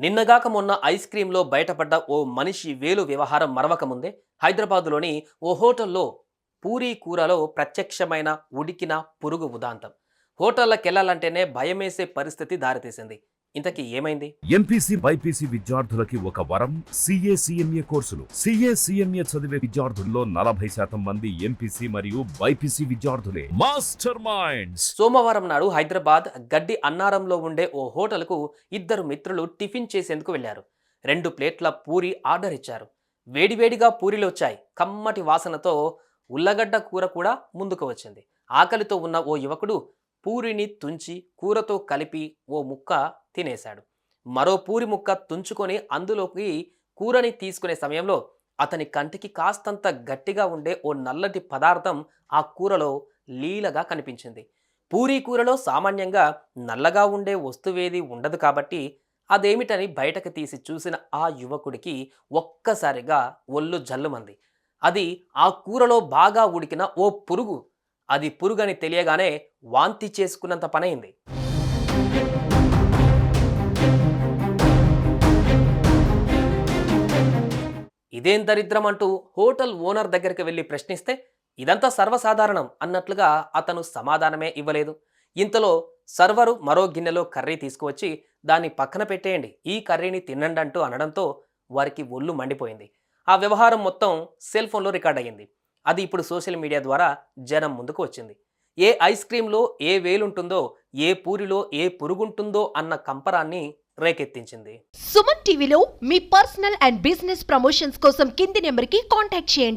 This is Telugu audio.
నిన్నగాక మొన్న ఐస్ క్రీంలో బయటపడ్డ ఓ మనిషి వేలు వ్యవహారం మరవకముందే హైదరాబాదులోని ఓ హోటల్లో పూరీ కూరలో ప్రత్యక్షమైన ఉడికిన పురుగు ఉదాంతం. హోటళ్ళకెళ్ళాలంటేనే భయమేసే పరిస్థితి దారితీసింది. ఇంతకీ ఏమైంది? ఎంపీసీ బైపీసీ విద్యార్థులకి ఒక వరం సిఏ సిఎంఏ కోర్సులు. సిఏ సిఎంఏ చదివే విద్యార్థుల్లో నలభై శాతం మంది ఎంపీసీ మరియు బైపీసీ విద్యార్థులే. Master minds! సోమవారం నాడు హైదరాబాద్ గడ్డి అన్నారంలో ఉండే ఓ హోటల్కు ఇద్దరు మిత్రులు టిఫిన్ చేసేందుకు వెళ్ళారు రెండు ప్లేట్ల పూరి ఆర్డర్ ఇచ్చారు. వేడివేడిగా పూరీలు వచ్చాయి. కమ్మటి వాసనతో ఉల్లగడ్డ కూర కూడా ముందుకు వచ్చింది. ఆకలితో ఉన్న ఓ యువకుడు పూరిని తుంచి కూరతో కలిపి ఓ ముక్క తినేశాడు. మరో పూరి ముక్క తుంచుకొని అందులోకి కూరని తీసుకునే సమయంలో అతని కంటికి కాస్తంత గట్టిగా ఉండే ఓ నల్లటి పదార్థం ఆ కూరలో లీలగా కనిపించింది. పూరీ కూరలో సామాన్యంగా నల్లగా ఉండే వస్తువేది ఉండదు కాబట్టి అదేమిటని బయటకు తీసి చూసిన ఆ యువకుడికి ఒక్కసారిగా ఒళ్ళు జల్లుమంది. అది ఆ కూరలో బాగా ఉడికిన ఓ పురుగు అది పురుగని తెలియగానే వాంతి చేసుకున్నంత పనైంది ఇదేం దరిద్రం అంటూ హోటల్ ఓనర్ దగ్గరికి వెళ్ళి ప్రశ్నిస్తే ఇదంతా సర్వసాధారణం అన్నట్లుగా అతను సమాధానమే ఇవ్వలేదు. ఇంతలో సర్వరు మరో గిన్నెలో కర్రీ తీసుకువచ్చి దాన్ని పక్కన పెట్టేయండి ఈ కర్రీని తినండి అంటూ అనడంతో వారికి ఒళ్ళు మండిపోయింది. ఆ వ్యవహారం మొత్తం సెల్ ఫోన్లో రికార్డ్ అయ్యింది అది ఇప్పుడు సోషల్ మీడియా ద్వారా జనం ముందుకు వచ్చింది. ఏ ఐస్ క్రీంలో ఏ వేలుంటుందో ఏ పూరిలో ఏ పురుగుంటుందో అన్న కంపరాన్ని రేకెత్తించింది. సుమన్ టీవీలో మీ పర్సనల్ అండ్ బిజినెస్ ప్రమోషన్స్ కోసం కింది నెంబర్కి కాంటాక్ట్ చేయండి.